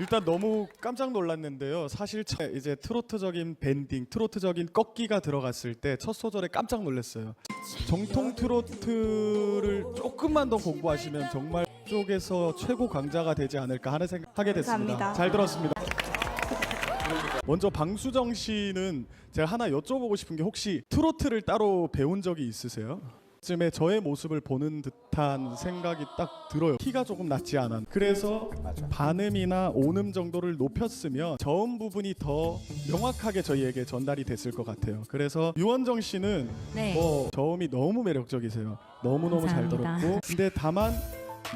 일단 너무 깜짝 놀랐는데요. 사실 처- 이제 트로트적인 밴딩, 트로트적인 꺾기가 들어갔을 때 첫 소절에 깜짝 놀랐어요. 정통 트로트를 조금만 더 공부하시면 정말 쪽에서 최고 강자가 되지 않을까 하는 생각하게 됐습니다. 감사합니다. 잘 들었습니다. 먼저 방수정 씨는 제가 하나 여쭤보고 싶은 게 혹시 트로트를 따로 배운 적이 있으세요? 쯤에 저의 모습을 보는 듯한 생각이 딱 들어요. 키가 조금 낮지 않아. 그래서 반음이나 온음 정도를 높였으면 저음 부분이 더 명확하게 저희에게 전달이 됐을 것 같아요. 그래서 유원정 씨는 네. 뭐 저음이 너무 매력적이세요. 너무 너무 잘 감사합니다. 들었고, 근데 다만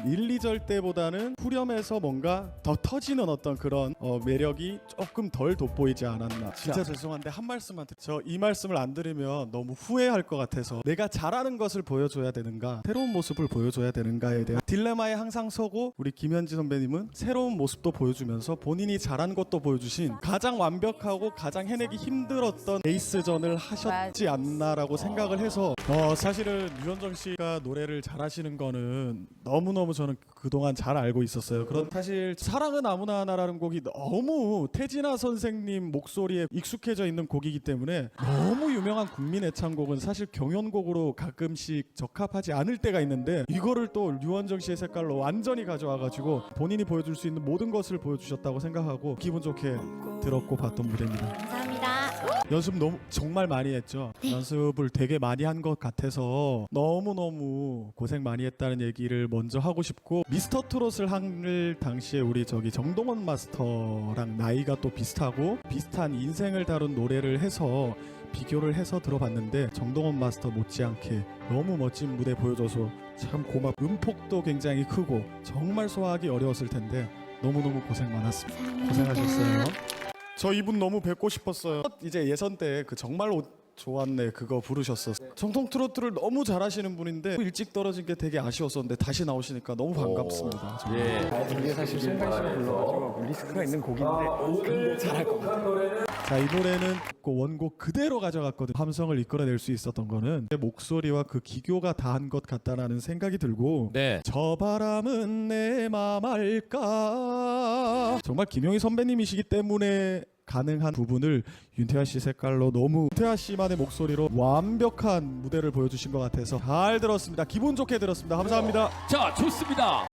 1, 2절 때보다는 후렴에서 뭔가 더 터지는 어떤 그런 어, 매력이 조금 덜 돋보이지 않았나. 진짜 죄송한데 한 말씀만 저이 말씀을 안 들으면 너무 후회할 것 같아서 내가 잘하는 것을 보여줘야 되는가, 새로운 모습을 보여줘야 되는가에 대한 딜레마에 항상 서고 우리 김현지 선배님은 새로운 모습도 보여주면서 본인이 잘한 것도 보여주신 가장 완벽하고 가장 해내기 힘들었던 에이스전을 하셨지 않나라고 생각을 해서 어, 사실은 유현정 씨가 노래를 잘하시는 거는 너무너무 저는 그동안 잘 알고 있었어요. 그런 사실 사랑은 아무나 하나라는 곡이 너무 태진아 선생님 목소리에 익숙해져 있는 곡이기 때문에 너무 유명한 국민 애창곡은 사실 경연곡으로 가끔씩 적합하지 않을 때가 있는데 이거를 또 류원정 씨의 색깔로 완전히 가져와 가지고 본인이 보여줄 수 있는 모든 것을 보여주셨다고 생각하고 기분 좋게 들었고 봤던 무대입니다. 연습 너무 정말 많이 했죠. 연습을 되게 많이 한 것 같아서 너무 너무 고생 많이 했다는 얘기를 먼저 하고 싶고 미스터 트롯을 할 당시에 우리 저기 정동원 마스터랑 나이가 또 비슷하고 비슷한 인생을 다룬 노래를 해서 비교를 해서 들어봤는데 정동원 마스터 못지않게 너무 멋진 무대 보여줘서 참 고맙. 음폭도 굉장히 크고 정말 소화하기 어려웠을 텐데 너무 너무 고생 많았습니다. 고생하셨어요. 저 이분 너무 뵙고 싶었어요. 이제 예선 때 그 정말 옷 좋았네 그거 부르셨었어. 정통 트로트를 너무 잘하시는 분인데 일찍 떨어진 게 되게 아쉬웠었는데 다시 나오시니까 너무 반갑습니다. 정말. 이게 사실 송강 씨가 불러가지고 리스크가 있는 곡인데 근데 잘할 것 같아요. 자, 이 노래는 그 원곡 그대로 가져갔거든. 함성을 이끌어낼 수 있었던 거는 내 목소리와 그 기교가 다 한 것 같다라는 생각이 들고 네. 저 바람은 내 맘 알까 정말 김용희 선배님이시기 때문에 가능한 부분을 윤태아 씨 색깔로 너무 윤태아 씨만의 목소리로 완벽한 무대를 보여주신 것 같아서 잘 들었습니다. 기분 좋게 들었습니다. 감사합니다. 자, 좋습니다.